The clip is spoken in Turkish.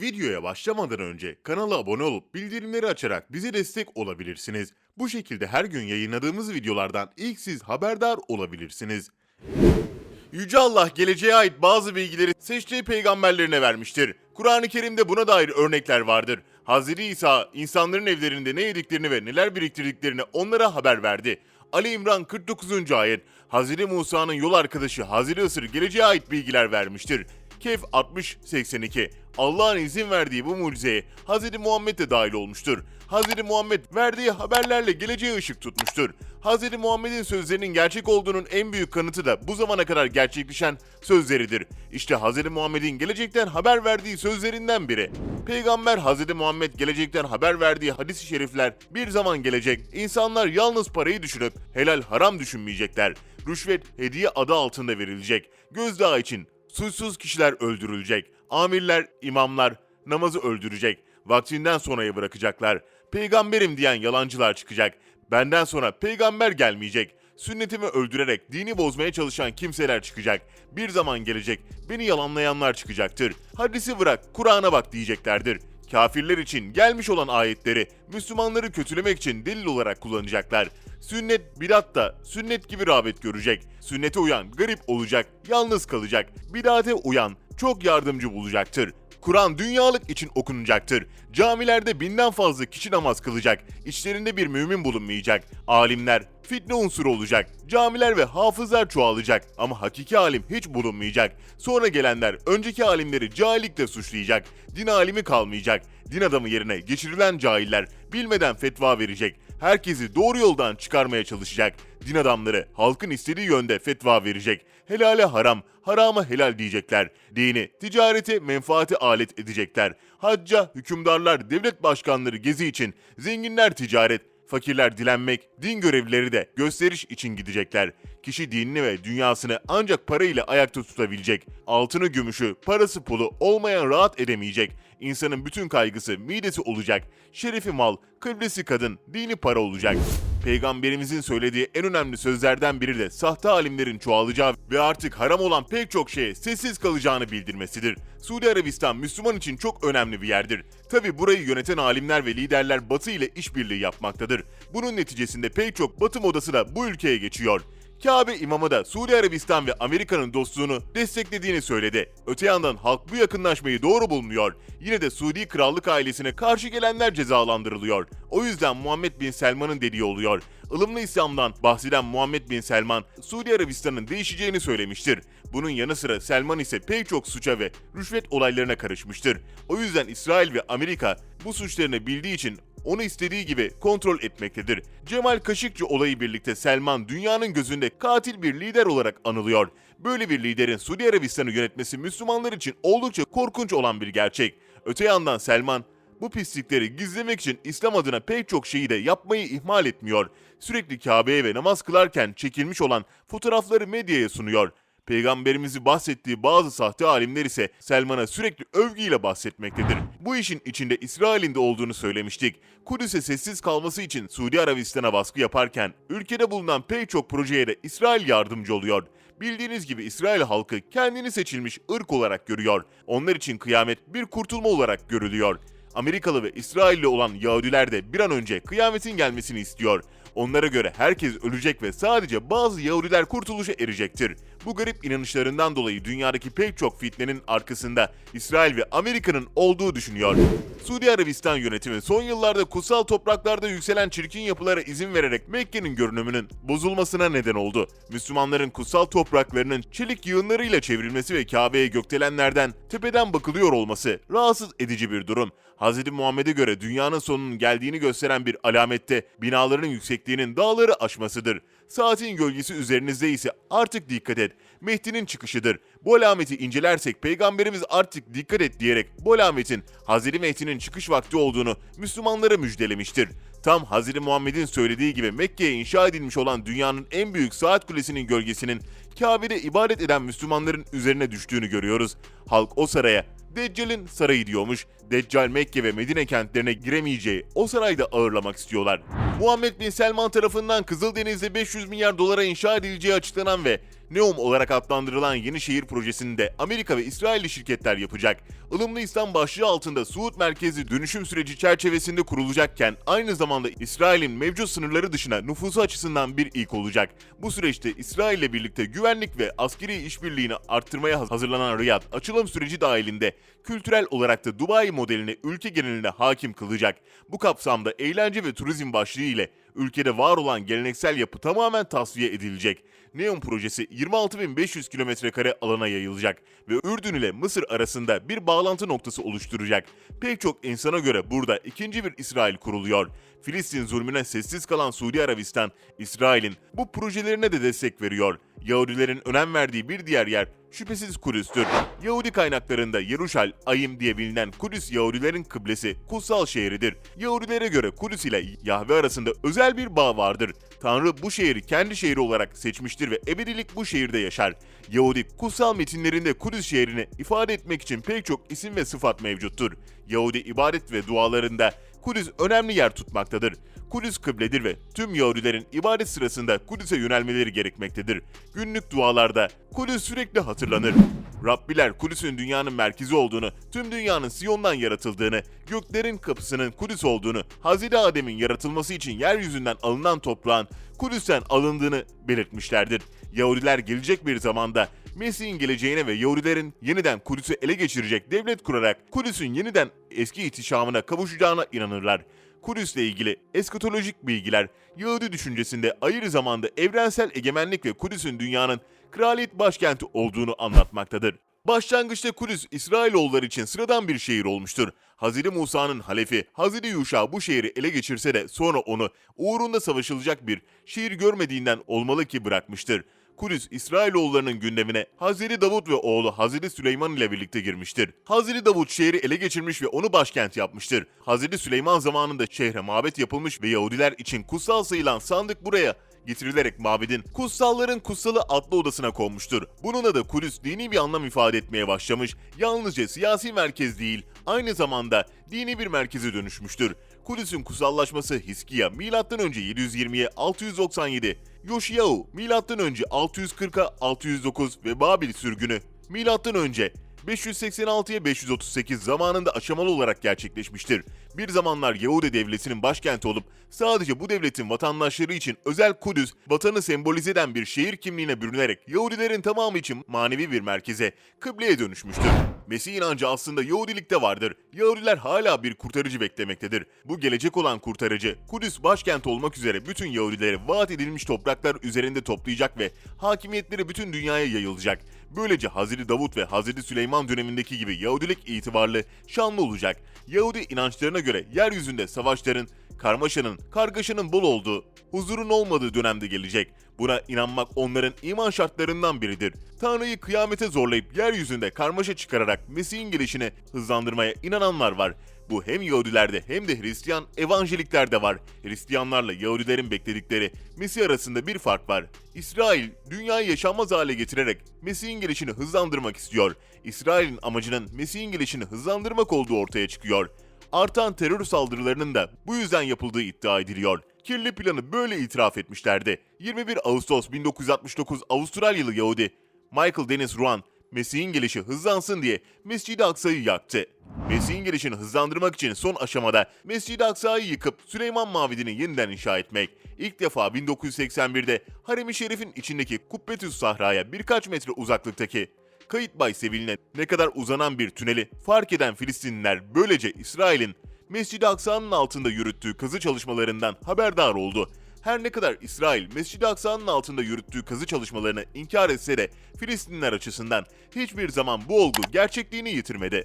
Videoya başlamadan önce kanala abone olup bildirimleri açarak bize destek olabilirsiniz. Bu şekilde her gün yayınladığımız videolardan ilk siz haberdar olabilirsiniz. Yüce Allah geleceğe ait bazı bilgileri seçtiği peygamberlerine vermiştir. Kur'an-ı Kerim'de buna dair örnekler vardır. Hazreti İsa insanların evlerinde ne yediklerini ve neler biriktirdiklerini onlara haber verdi. Ali İmran 49. ayet Hazreti Musa'nın yol arkadaşı Hazreti Isır geleceğe ait bilgiler vermiştir. Kehf 60-82 Allah'ın izin verdiği bu mucizeye Hz. Muhammed de dahil olmuştur. Hz. Muhammed verdiği haberlerle geleceğe ışık tutmuştur. Hz. Muhammed'in sözlerinin gerçek olduğunun en büyük kanıtı da bu zamana kadar gerçekleşen sözleridir. İşte Hz. Muhammed'in gelecekten haber verdiği sözlerinden biri. Peygamber Hz. Muhammed gelecekten haber verdiği hadis-i şerifler bir zaman gelecek. İnsanlar yalnız parayı düşünüp helal haram düşünmeyecekler. Rüşvet hediye adı altında verilecek. Gözdağı için suçsuz kişiler öldürülecek. Amirler, imamlar namazı öldürecek. Vaktinden sonraya bırakacaklar. Peygamberim diyen yalancılar çıkacak. Benden sonra peygamber gelmeyecek. Sünnetimi öldürerek dini bozmaya çalışan kimseler çıkacak. Bir zaman gelecek beni yalanlayanlar çıkacaktır. Hadisi bırak Kur'an'a bak diyeceklerdir. Kafirler için gelmiş olan ayetleri Müslümanları kötülemek için delil olarak kullanacaklar. Sünnet bidat da sünnet gibi rağbet görecek. Sünnete uyan garip olacak, yalnız kalacak. Bidate uyan çok yardımcı bulacaktır. Kur'an dünyalık için okunacaktır. Camilerde binden fazla kişi namaz kılacak. İçlerinde bir mümin bulunmayacak. Alimler fitne unsuru olacak. Camiler ve hafızlar çoğalacak ama hakiki alim hiç bulunmayacak. Sonra gelenler önceki alimleri cahillikle suçlayacak. Din alimi kalmayacak. Din adamı yerine geçirilen cahiller bilmeden fetva verecek. Herkesi doğru yoldan çıkarmaya çalışacak. Din adamları halkın istediği yönde fetva verecek. Helale haram, harama helal diyecekler. Dini, ticareti, menfaati alet edecekler. Hacca, hükümdarlar, devlet başkanları gezi için, zenginler ticaret, Fakirler dilenmek, din görevlileri de gösteriş için gidecekler. Kişi dinini ve dünyasını ancak parayla ayakta tutabilecek. Altını gümüşü, parası pulu olmayan rahat edemeyecek. İnsanın bütün kaygısı midesi olacak. Şerefi mal, kıblesi kadın, dini para olacak. Peygamberimizin söylediği en önemli sözlerden biri de sahte alimlerin çoğalacağı ve artık haram olan pek çok şeye sessiz kalacağını bildirmesidir. Suudi Arabistan Müslüman için çok önemli bir yerdir. Tabi burayı yöneten alimler ve liderler Batı ile işbirliği yapmaktadır. Bunun neticesinde pek çok Batı modası da bu ülkeye geçiyor. Kabe imamı da Suudi Arabistan ve Amerika'nın dostluğunu desteklediğini söyledi. Öte yandan halk bu yakınlaşmayı doğru bulmuyor. Yine de Suudi krallık ailesine karşı gelenler cezalandırılıyor. O yüzden Muhammed Bin Selman'ın dediği oluyor. Ilımlı İslam'dan bahseden Muhammed Bin Selman, Suudi Arabistan'ın değişeceğini söylemiştir. Bunun yanı sıra Selman ise pek çok suça ve rüşvet olaylarına karışmıştır. O yüzden İsrail ve Amerika bu suçlarını bildiği için onu istediği gibi kontrol etmektedir. Cemal Kaşıkçı olayı birlikte Selman dünyanın gözünde katil bir lider olarak anılıyor. Böyle bir liderin Suudi Arabistan'ı yönetmesi Müslümanlar için oldukça korkunç olan bir gerçek. Öte yandan Selman bu pislikleri gizlemek için İslam adına pek çok şeyi de yapmayı ihmal etmiyor. Sürekli Kabe'ye ve namaz kılarken çekilmiş olan fotoğrafları medyaya sunuyor. Peygamberimizi bahsettiği bazı sahte alimler ise Selman'a sürekli övgüyle bahsetmektedir. Bu işin içinde İsrail'in de olduğunu söylemiştik. Kudüs'e sessiz kalması için Suudi Arabistan'a baskı yaparken ülkede bulunan pek çok projeye de İsrail yardımcı oluyor. Bildiğiniz gibi İsrail halkı kendini seçilmiş ırk olarak görüyor. Onlar için kıyamet bir kurtulma olarak görülüyor. Amerikalı ve İsrailli olan Yahudiler de bir an önce kıyametin gelmesini istiyor. Onlara göre herkes ölecek ve sadece bazı Yahudiler kurtuluşa erecektir. Bu garip inanışlarından dolayı dünyadaki pek çok fitnenin arkasında İsrail ve Amerika'nın olduğu düşünüyor. Suudi Arabistan yönetimi son yıllarda kutsal topraklarda yükselen çirkin yapılara izin vererek Mekke'nin görünümünün bozulmasına neden oldu. Müslümanların kutsal topraklarının çelik yığınlarıyla çevrilmesi ve Kabe'ye gökdelenlerden tepeden bakılıyor olması rahatsız edici bir durum. Hz. Muhammed'e göre dünyanın sonunun geldiğini gösteren bir alamette binaların yüksekliğinin dağları aşmasıdır. Saatin gölgesi üzerinizde ise artık dikkat et. Mehdi'nin çıkışıdır. Bu alameti incelersek peygamberimiz artık dikkat et diyerek bu alametin Hz. Mehdi'nin çıkış vakti olduğunu Müslümanlara müjdelemiştir. Tam Hz. Muhammed'in söylediği gibi Mekke'ye inşa edilmiş olan dünyanın en büyük saat kulesinin gölgesinin Kabe'de ibadet eden Müslümanların üzerine düştüğünü görüyoruz. Halk o saraya Deccal'in sarayı diyormuş. Deccal Mekke ve Medine kentlerine giremeyeceği o sarayda ağırlamak istiyorlar. Muhammed Bin Selman tarafından Kızıldeniz'de 500 milyar dolara inşa edileceği açıklanan ve Neom olarak adlandırılan yeni şehir projesini de Amerika ve İsrailli şirketler yapacak. Ilımlı İslam başlığı altında Suud merkezli dönüşüm süreci çerçevesinde kurulacakken aynı zamanda İsrail'in mevcut sınırları dışına nüfusu açısından bir ilk olacak. Bu süreçte İsrail ile birlikte güvenlik ve askeri işbirliğini arttırmaya hazırlanan Riyad, açılım süreci dahilinde kültürel olarak da Dubai modelini ülke geneline hakim kılacak. Bu kapsamda eğlence ve turizm başlığı ile ülkede var olan geleneksel yapı tamamen tasfiye edilecek. Neon projesi 26.500 kilometrekare alana yayılacak ve Ürdün ile Mısır arasında bir bağlantı noktası oluşturacak. Pek çok insana göre burada ikinci bir İsrail kuruluyor. Filistin zulmüne sessiz kalan Suudi Arabistan, İsrail'in bu projelerine de destek veriyor. Yahudilerin önem verdiği bir diğer yer şüphesiz Kudüs'tür. Yahudi kaynaklarında Yeruşal, Ayim diye bilinen Kudüs Yahudilerin kıblesi, kutsal şehridir. Yahudilere göre Kudüs ile Yahve arasında özel bir bağ vardır. Tanrı bu şehri kendi şehri olarak seçmiştir ve ebedilik bu şehirde yaşar. Yahudi kutsal metinlerinde Kudüs şehrini ifade etmek için pek çok isim ve sıfat mevcuttur. Yahudi ibadet ve dualarında Kudüs önemli yer tutmaktadır. Kudüs kıbledir ve tüm Yahudilerin ibadet sırasında Kudüs'e yönelmeleri gerekmektedir. Günlük dualarda Kudüs sürekli hatırlanır. Rabbiler Kudüs'ün dünyanın merkezi olduğunu, tüm dünyanın Siyon'dan yaratıldığını, göklerin kapısının Kudüs olduğunu, Hazreti Adem'in yaratılması için yeryüzünden alınan toprağın Kudüs'ten alındığını belirtmişlerdir. Yahudiler gelecek bir zamanda Mesih'in geleceğine ve Yahudilerin yeniden Kudüs'ü ele geçirecek devlet kurarak Kudüs'ün yeniden eski ihtişamına kavuşacağına inanırlar. Kudüs'le ilgili eskatolojik bilgiler Yahudi düşüncesinde ayrı zamanda evrensel egemenlik ve Kudüs'ün dünyanın kraliyet başkenti olduğunu anlatmaktadır. Başlangıçta Kudüs İsrailoğulları için sıradan bir şehir olmuştur. Hazreti Musa'nın halefi Hazreti Yuşa bu şehri ele geçirse de sonra onu uğrunda savaşılacak bir şehir görmediğinden olmalı ki bırakmıştır. Kudüs İsrailoğullarının gündemine Hazreti Davut ve oğlu Hazreti Süleyman ile birlikte girmiştir. Hazreti Davut şehri ele geçirmiş ve onu başkent yapmıştır. Hazreti Süleyman zamanında şehre mabet yapılmış ve Yahudiler için kutsal sayılan sandık buraya getirilerek mabedin kutsalların kutsalı adlı odasına konmuştur. Bununla da Kudüs dini bir anlam ifade etmeye başlamış, yalnızca siyasi merkez değil, aynı zamanda dini bir merkeze dönüşmüştür. Kudüs'ün kutsallaşması Hiskiya M.Ö. 720'ye 697, Yoshiyahu M.Ö. 640'a 609 ve Babil sürgünü M.Ö. 586'ya 538 zamanında aşamalı olarak gerçekleşmiştir. Bir zamanlar Yahudi devletinin başkenti olup sadece bu devletin vatandaşları için özel Kudüs, vatanı sembolize eden bir şehir kimliğine bürünerek Yahudilerin tamamı için manevi bir merkeze, kıbleye dönüşmüştür. Mesih inancı aslında Yahudilikte vardır. Yahudiler hala bir kurtarıcı beklemektedir. Bu gelecek olan kurtarıcı, Kudüs başkent olmak üzere bütün Yahudileri vaat edilmiş topraklar üzerinde toplayacak ve hakimiyetleri bütün dünyaya yayılacak. Böylece Hazreti Davut ve Hazreti Süleyman dönemindeki gibi Yahudilik itibarlı, şanlı olacak. Yahudi inançlarına göre yeryüzünde savaşların, karmaşanın, kargaşanın bol olduğu, huzurun olmadığı dönemde gelecek. Buna inanmak onların iman şartlarından biridir. Tanrı'yı kıyamete zorlayıp yeryüzünde karmaşa çıkararak Mesih'in gelişini hızlandırmaya inananlar var. Bu hem Yahudilerde hem de Hristiyan evanjeliklerde var. Hristiyanlarla Yahudilerin bekledikleri Mesih arasında bir fark var. İsrail dünyayı yaşanmaz hale getirerek Mesih'in gelişini hızlandırmak istiyor. İsrail'in amacının Mesih'in gelişini hızlandırmak olduğu ortaya çıkıyor. Artan terör saldırılarının da bu yüzden yapıldığı iddia ediliyor. Kirli planı böyle itiraf etmişlerdi. 21 Ağustos 1969 Avustralyalı Yahudi Michael Dennis Ruan Mesih'in gelişi hızlansın diye Mescid-i Aksa'yı yaktı. Mesih'in gelişini hızlandırmak için son aşamada Mescid-i Aksa'yı yıkıp Süleyman Mabedi'ni yeniden inşa etmek. İlk defa 1981'de Harem-i Şerif'in içindeki Kubbetüs Sahra'ya birkaç metre uzaklıktaki Kayıt Bay Sevil'ine ne kadar uzanan bir tüneli fark eden Filistinliler böylece İsrail'in Mescid-i Aksa'nın altında yürüttüğü kazı çalışmalarından haberdar oldu. Her ne kadar İsrail Mescid-i Aksa'nın altında yürüttüğü kazı çalışmalarını inkar etse de Filistinliler açısından hiçbir zaman bu olgu gerçekliğini yitirmedi.